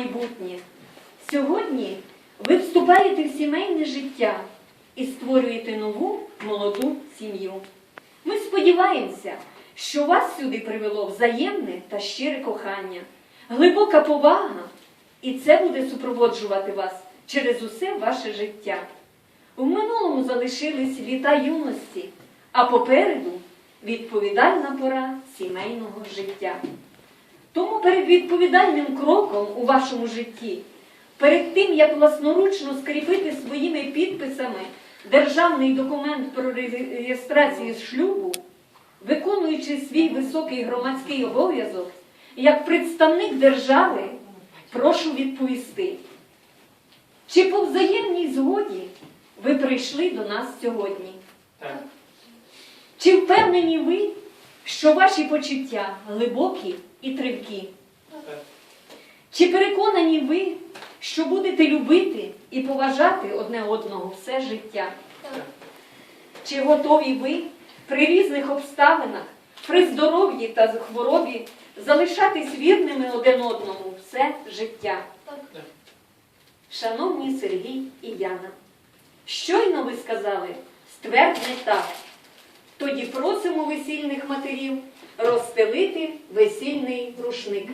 майбутнє. Сьогодні ви вступаєте в сімейне життя і створюєте нову молоду сім'ю. Ми сподіваємося, що вас сюди привело взаємне та щире кохання, глибока повага, і це буде супроводжувати вас через усе ваше життя. В минулому залишились літа юності, а попереду відповідальна пора сімейного життя. Тому перед відповідальним кроком у вашому житті, перед тим, як власноручно скріпити своїми підписами державний документ про реєстрацію шлюбу, виконуючи свій високий громадський обов'язок, як представник держави, прошу відповісти, чи по взаємній згоді ви прийшли до нас сьогодні? Так. Чи впевнені ви, що ваші почуття глибокі і тривкі? Чи переконані ви, що будете любити і поважати одне одного все життя? Чи готові ви при різних обставинах, при здоров'ї та хворобі залишатись вірними один одному все життя? Шановні Сергій і Яна, щойно ви сказали ствердне так. Тоді просимо весільних матерів розстелити весільний рушник.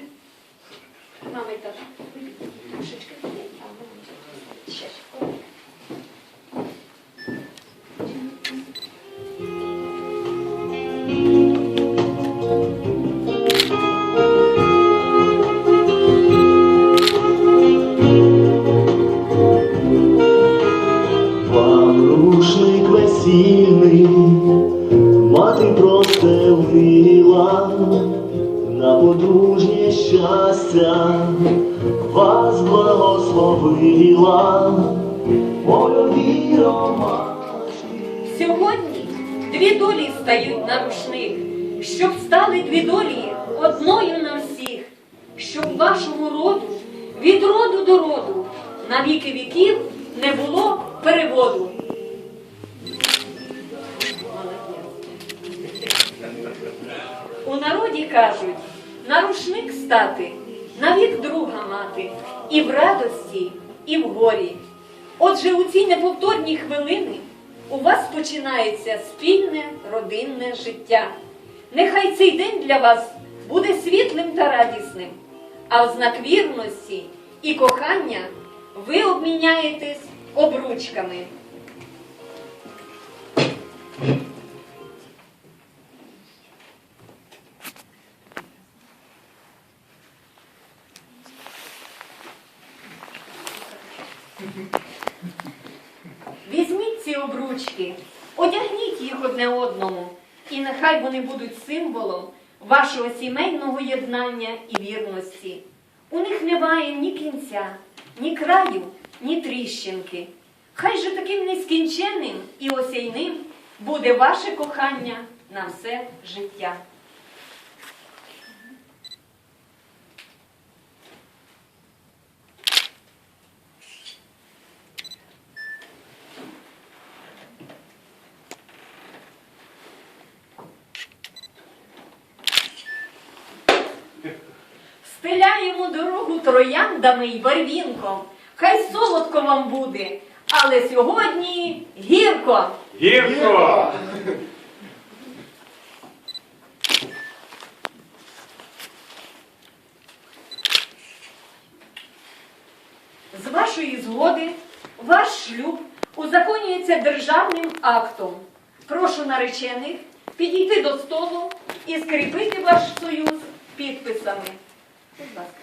Мами так. Ще Сьогодні дві долі стають на рушник, щоб стали дві долі одною на всіх, щоб вашому роду від роду до роду на віки віків не було переводу. У народі кажуть, на рушник стати, на вік друга мати, і в радості, і в горі. Отже, у ці неповторні хвилини у вас починається спільне родинне життя. Нехай цей день для вас буде світлим та радісним, а в знак вірності і кохання ви обміняєтесь обручками. Візьміть ці обручки, одягніть їх одне одному, і нехай вони будуть символом вашого сімейного єднання і вірності. У них немає ні кінця, ні краю, ні тріщинки. Хай же таким нескінченним і осяйним буде ваше кохання на все життя. Стеляємо дорогу трояндами й барвінком. Хай солодко вам буде, але сьогодні гірко. Гірко! З вашої згоди ваш шлюб узаконюється державним актом. Прошу наречених підійти до столу і скріпити ваш союз підписами. Будь ласка.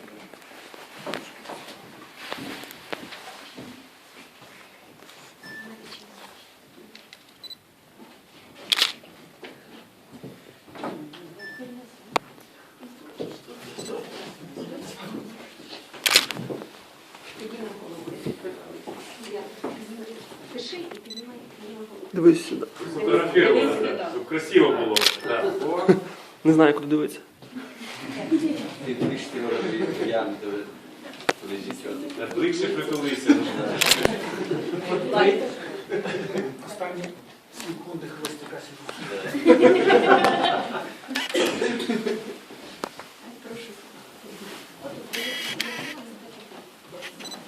Пиши і піднімай піднімай голову. Дивись сюди. Фотографировано, так, щоб красиво було. Так. О, Не знаю, куди дивитися. Ти трішки робити, я не туди зійшов. Ближче притулися. Останні хвостика сидуть.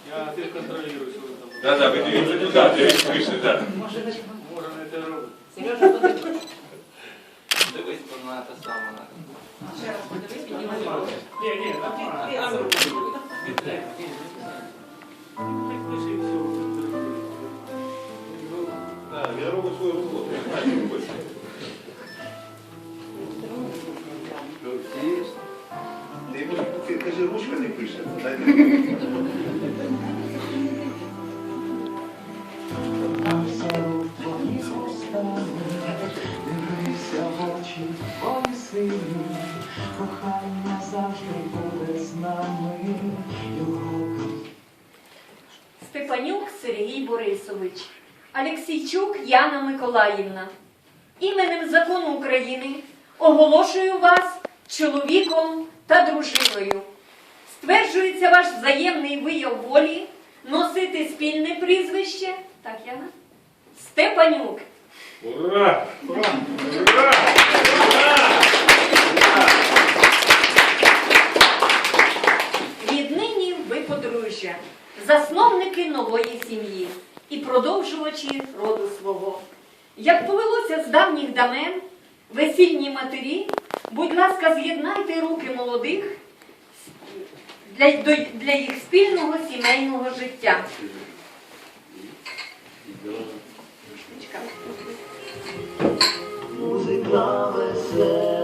Я ти контролюю, що ви там. Да, да, ви дивіться туди, дивіться вище, так. Може Борисович, Алексійчук Яна Миколаївна. Іменем закону України оголошую вас чоловіком та дружиною. Стверджується ваш взаємний вияв волі носити спільне прізвище. Так, Яна? Степанюк. Ура! Ура! Ура! Віднині ви подружжя, засновники нової сім'ї і продовжувачі роду свого. Як повелося з давніх давен, весільні матері, будь ласка, з'єднайте руки молодих для, для їх спільного сімейного життя. Музика весела,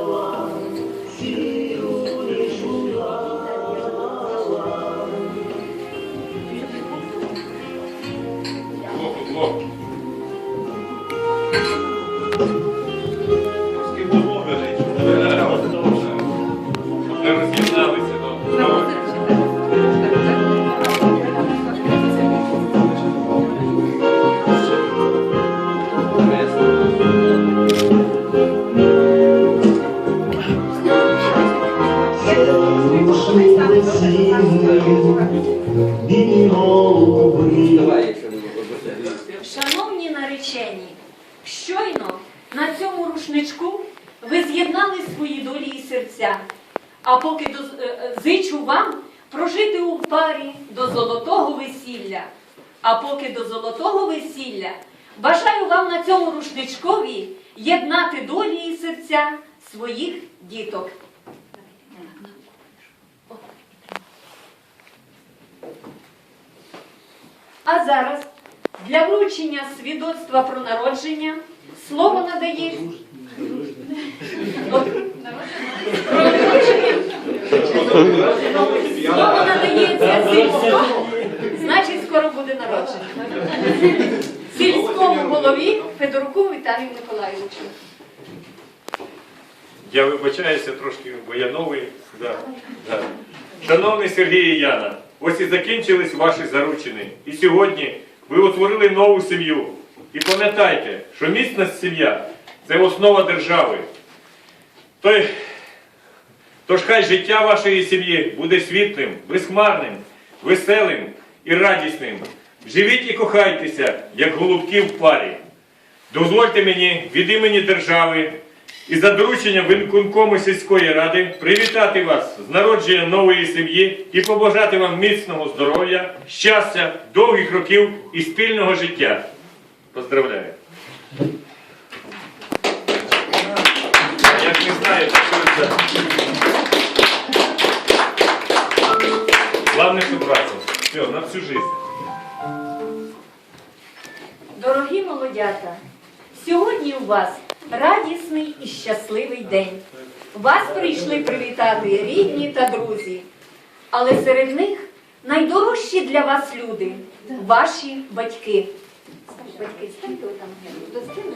своїх діток. А зараз для вручення свідоцтва про народження слово надає. Слово надається сільському, значить скоро буде народження. Сільському голові Федоруку Віталію Миколайовичу. Я вибачаюся трошки, бо я новий. Да, да. Шановний Сергій і Яна, ось і закінчились ваші заручини. І сьогодні ви утворили нову сім'ю. І пам'ятайте, що міцна сім'я це основа держави. Той, тож хай життя вашої сім'ї буде світлим, безхмарним, веселим і радісним. Живіть і кохайтеся, як голубки в парі. Дозвольте мені від імені держави і за дорученням виконкому сільської ради привітати вас з народження нової сім'ї і побажати вам міцного здоров'я, щастя, довгих років і спільного життя. Поздравляю. Як не знаєте, що це? Главное, что браться. Все, на всю жизнь. Дорогі молодята, сьогодні у вас радісний і щасливий день. Вас прийшли привітати рідні та друзі. Але серед них найдорожчі для вас люди ваші батьки. Батьки, станьте отам до стіни.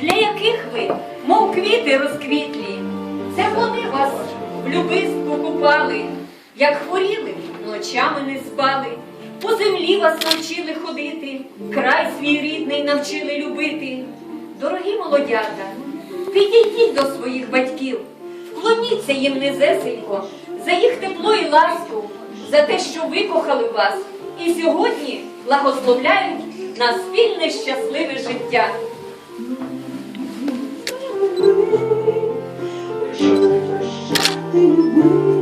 Для яких ви, мов квіти розквітлі, це вони вас в любистку купали, як хворіли, ночами не спали, по землі вас навчили ходити, край свій рідний навчили любити. Дорогі молодята, підійдіть до своїх батьків, вклоніться їм низесенько, за їх тепло і ласку, за те, що викохали вас і сьогодні благословляють на спільне щасливе життя. Прощати, любити,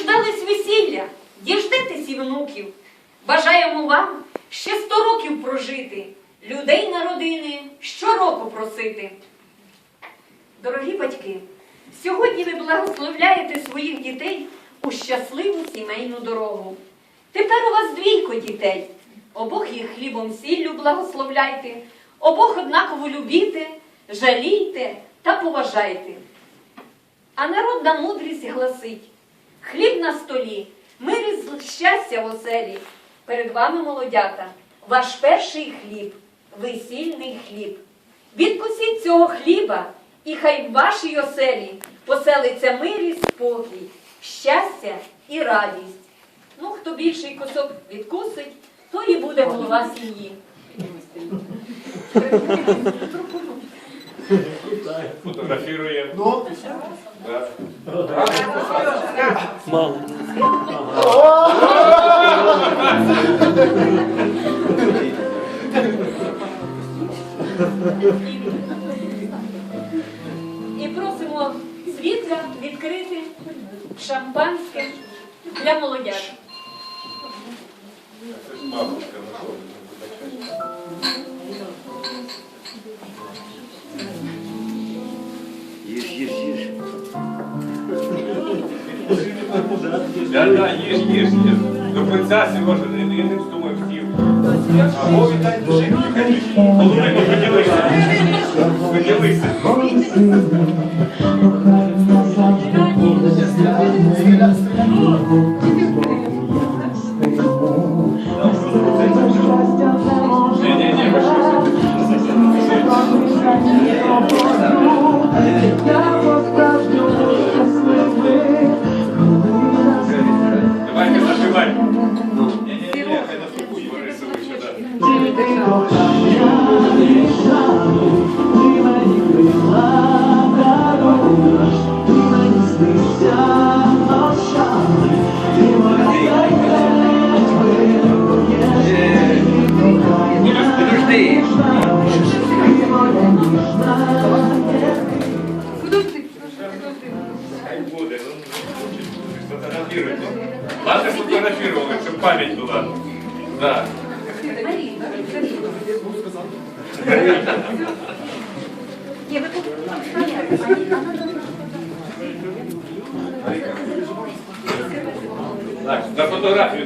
Діждались весілля, діждетесь і внуків. Бажаємо вам ще сто років прожити, людей на родини щороку просити. Дорогі батьки, сьогодні ви благословляєте своїх дітей у щасливу сімейну дорогу. Тепер у вас двійко дітей. Обох їх хлібом сіллю благословляйте, обох однаково любіте, жалійте та поважайте. А народна мудрість гласить: хліб на столі, мир і щастя в оселі. Перед вами, молодята, ваш перший хліб, весільний хліб. Відкусіть цього хліба, і хай в вашій оселі поселиться мир і спокій, щастя і радість. Ну, хто більший кусок відкусить, то і буде голова сім'ї. Фотографіруємо. Ну, Да. І просимо світла відкрити шампанське для молодят. Це ж бабушка не вибачайте. Їж, їж, їж. Да, да, їж, їж, їж. До кінця, Сережа, не, не, вздумай хотів. Або віддай душі, Половину поділися. Поділися. Да. Підожди.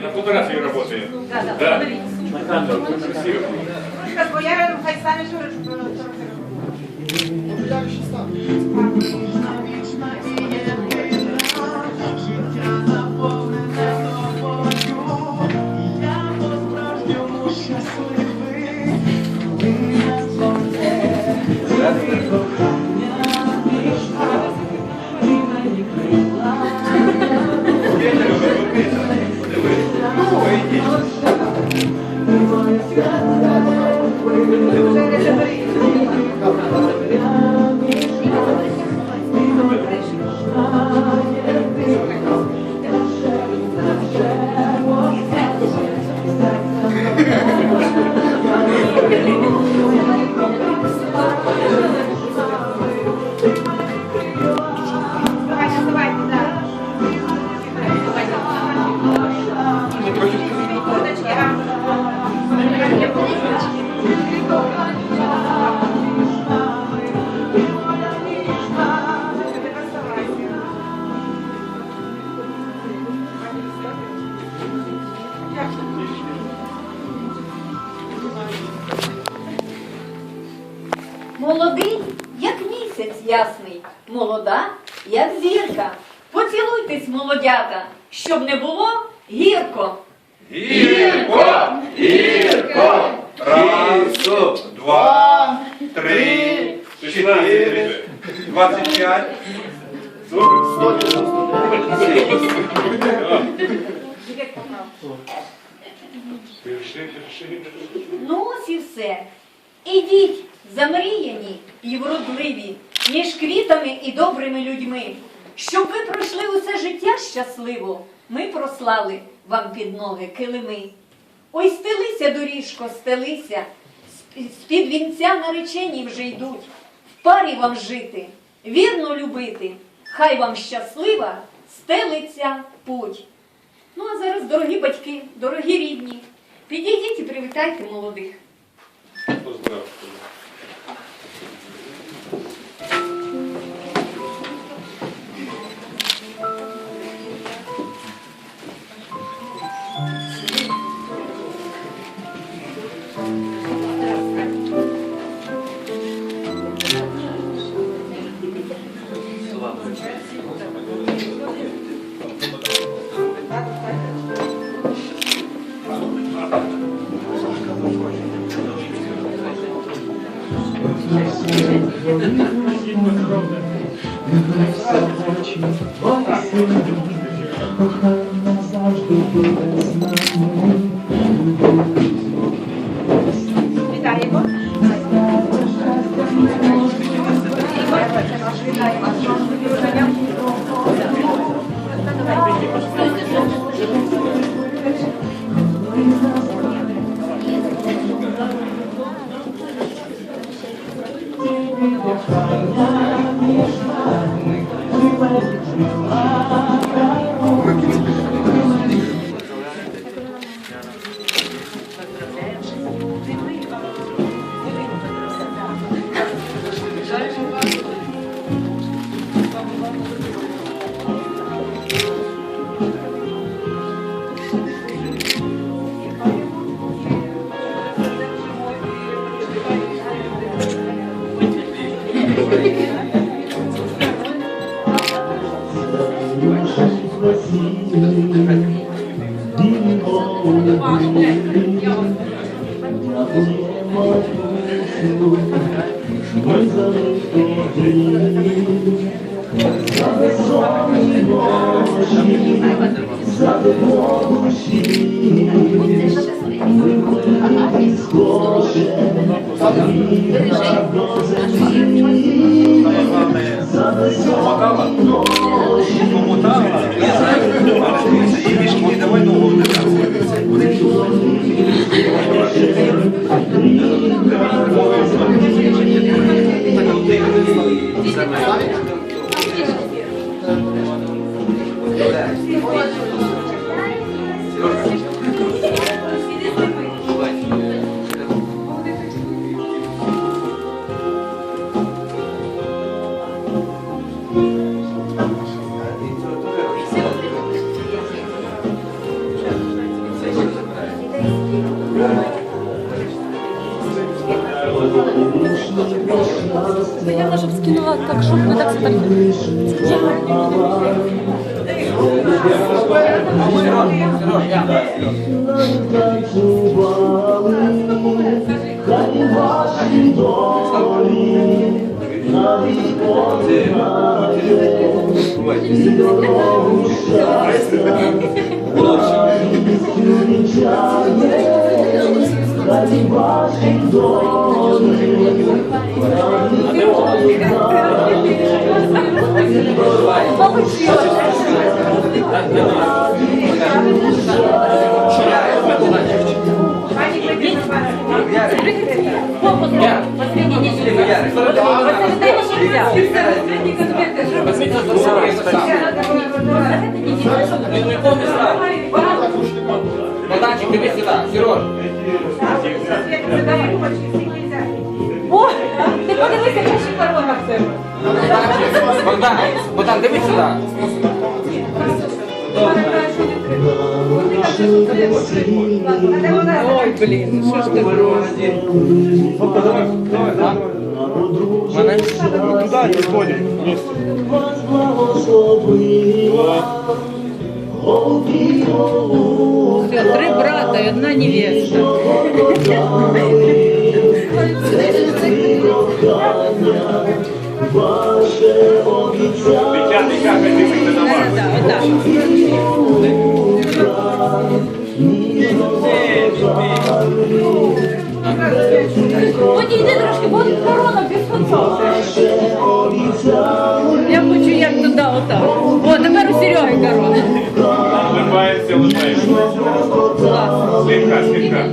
На фотографии работает. Да, Да. да, На камеру, красиво. Ручка твоя, хай стане що Thank Yeah. Ясний, молода, як зірка. Поцілуйтесь, молодята, щоб не було гірко. Гірко! Гірко! Раз, два, три, чотири, двадцять п'ять, сорок, Ну ось і все. Ідіть, замріяні і вродливі, між квітами і добрими людьми. Щоб ви пройшли усе життя щасливо, ми прослали вам під ноги килими. Ой, стелися, доріжко, стелися, з-під вінця наречені вже йдуть. В парі вам жити, вірно любити, хай вам щаслива стелиться путь. Ну а зараз, дорогі батьки, дорогі рідні, підійдіть і привітайте молодих. Кохання завжди буде з нами. І мішки, давай Пані Катерина, Богданчик, дивись сюди, Сереж. О, ти подивися, яка корона в тебе. Богданчик, Богдан, Богдан, дивись сюди. Ой, блін, ну що ж ти робиш? Мене? Туда не вместе. Все, три брата і одна невеста. Подійди трошки, бо корона без конца. Я хочу як туди, отак. О, тепер у Сереги корона. Слегка, слегка.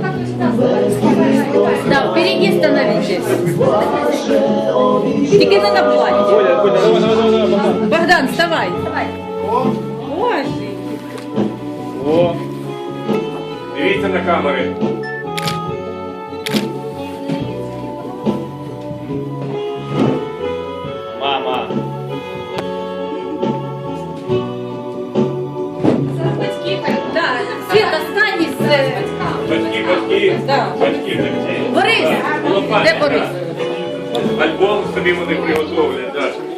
Да, впереди становитесь. Тільки не на платі. Оля, Коля, давай, давай, давай, давай, Богдан. Богдан, вставай. Ой, О. Дивіться на камери. Батьки. Борис, де Борис? Альбом собі вони приготовлять. Да.